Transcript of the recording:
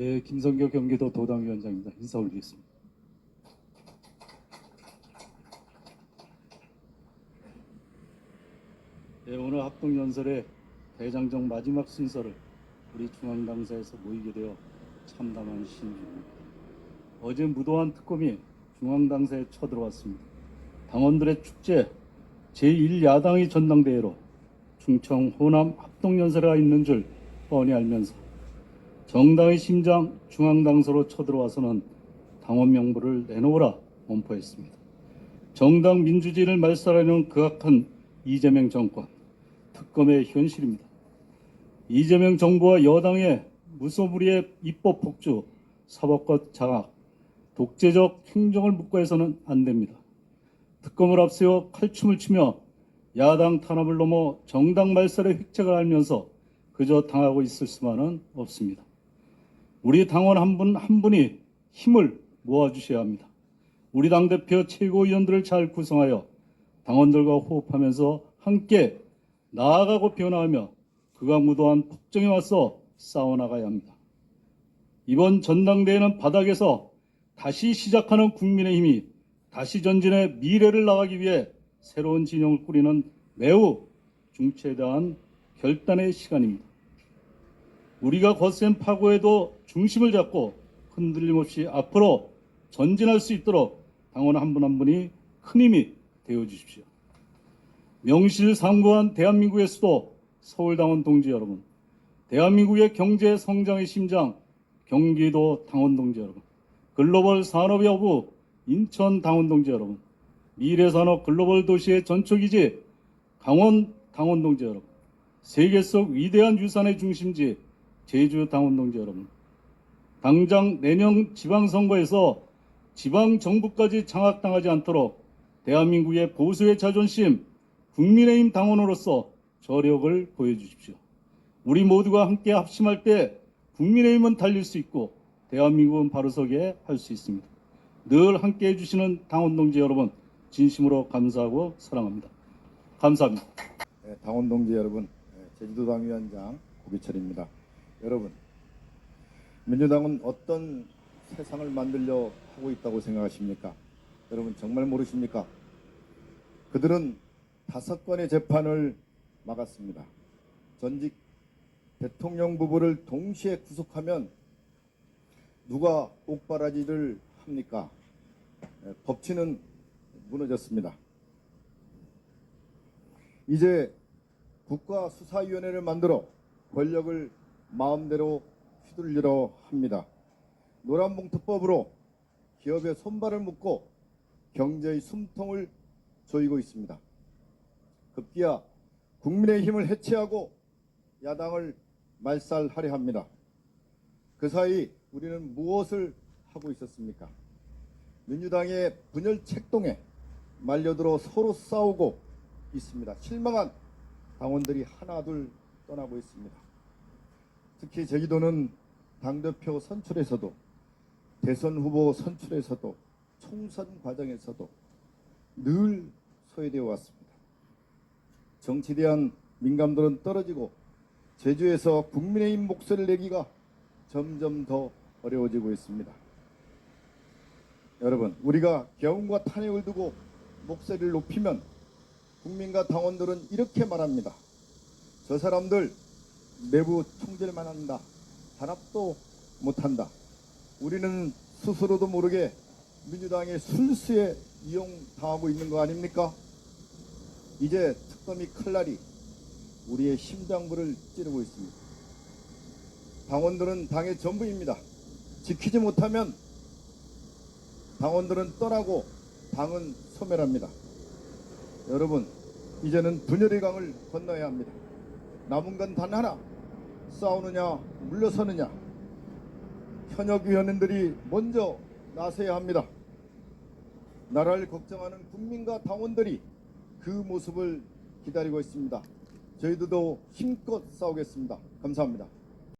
예, 김성교 경기도 도당위원장입니다. 인사 올리겠습니다. 예, 오늘 합동연설의 대장정 마지막 순서를 우리 중앙당사에서 모이게 되어 참담한 신중입니다. 어제 무도한 특검이 중앙당사에 쳐들어왔습니다. 당원들의 축제 제1야당의 전당대회로 충청 호남 합동연설회가 있는 줄 뻔히 알면서 정당의 심장 중앙당서로 쳐들어와서는 당원 명부를 내놓으라 원포했습니다. 정당 민주주의를 말살하려는 극악한 이재명 정권, 특검의 현실입니다. 이재명 정부와 여당의 무소불위의 입법 폭주, 사법과 장악, 독재적 행정을 묵과해서는 안 됩니다. 특검을 앞세워 칼춤을 추며 야당 탄압을 넘어 정당 말살의 획책을 알면서 그저 당하고 있을 수만은 없습니다. 우리 당원 한분한 분이 힘을 모아주셔야 합니다. 우리 당대표 최고위원들을 잘 구성하여 당원들과 호흡하면서 함께 나아가고 변화하며 극악무도한 폭정에 맞서 싸워나가야 합니다. 이번 전당대회는 바닥에서 다시 시작하는 국민의 힘이 다시 전진의 미래를 나가기 위해 새로운 진영을 꾸리는 매우 중체대한 결단의 시간입니다. 우리가 거센 파고에도 중심을 잡고 흔들림 없이 앞으로 전진할 수 있도록 당원 한분한 분이 큰 힘이 되어 주십시오. 명실상부한 대한민국의 수도 서울당원 동지 여러분, 대한민국의 경제 성장의 심장 경기도 당원 동지 여러분, 글로벌 산업의 어부 인천 당원 동지 여러분, 미래산업 글로벌 도시의 전초기지 강원 당원 동지 여러분, 세계 속 위대한 유산의 중심지 제주 당원 동지 여러분, 당장 내년 지방선거에서 지방정부까지 장악당하지 않도록 대한민국의 보수의 자존심, 국민의힘 당원으로서 저력을 보여주십시오. 우리 모두가 함께 합심할 때 국민의힘은 달릴 수 있고 대한민국은 바로 서게 할 수 있습니다. 늘 함께 해주시는 당원 동지 여러분 진심으로 감사하고 사랑합니다. 감사합니다. 네, 당원 동지 여러분, 네, 제주도당 위원장 고기철입니다. 여러분, 민주당은 어떤 세상을 만들려 하고 있다고 생각하십니까? 여러분 정말 모르십니까? 그들은 다섯 건의 재판을 막았습니다. 전직 대통령 부부를 동시에 구속하면 누가 옥바라지를 합니까? 네, 법치는 무너졌습니다. 이제 국가수사위원회를 만들어 권력을 마음대로 휘둘리려 합니다. 노란봉투법으로 기업의 손발을 묶고 경제의 숨통을 조이고 있습니다. 급기야 국민의 힘을 해체하고 야당을 말살하려 합니다. 그 사이 우리는 무엇을 하고 있었습니까? 민주당의 분열 책동에 말려들어 서로 싸우고 있습니다. 실망한 당원들이 하나둘 떠나고 있습니다. 특히 제주도는 당대표 선출에서도 대선 후보 선출에서도 총선 과정에서도 늘 소외되어 왔습니다. 정치에 대한 민감도는 떨어지고 제주에서 국민의힘 목소리를 내기가 점점 더 어려워지고 있습니다. 여러분, 우리가 개운과 탄핵을 두고 목소리를 높이면 국민과 당원들은 이렇게 말합니다. 저 사람들 내부 총질만 한다. 단합도 못한다. 우리는 스스로도 모르게 민주당의 술수에 이용당하고 있는 거 아닙니까? 이제 특검이 칼날이 우리의 심장부를 찌르고 있습니다. 당원들은 당의 전부입니다. 지키지 못하면 당원들은 떠나고 당은 소멸합니다. 여러분, 이제는 분열의 강을 건너야 합니다. 남은 건 단 하나. 싸우느냐, 물러서느냐. 현역 위원님들이 먼저 나서야 합니다. 나라를 걱정하는 국민과 당원들이 그 모습을 기다리고 있습니다. 저희들도 힘껏 싸우겠습니다. 감사합니다.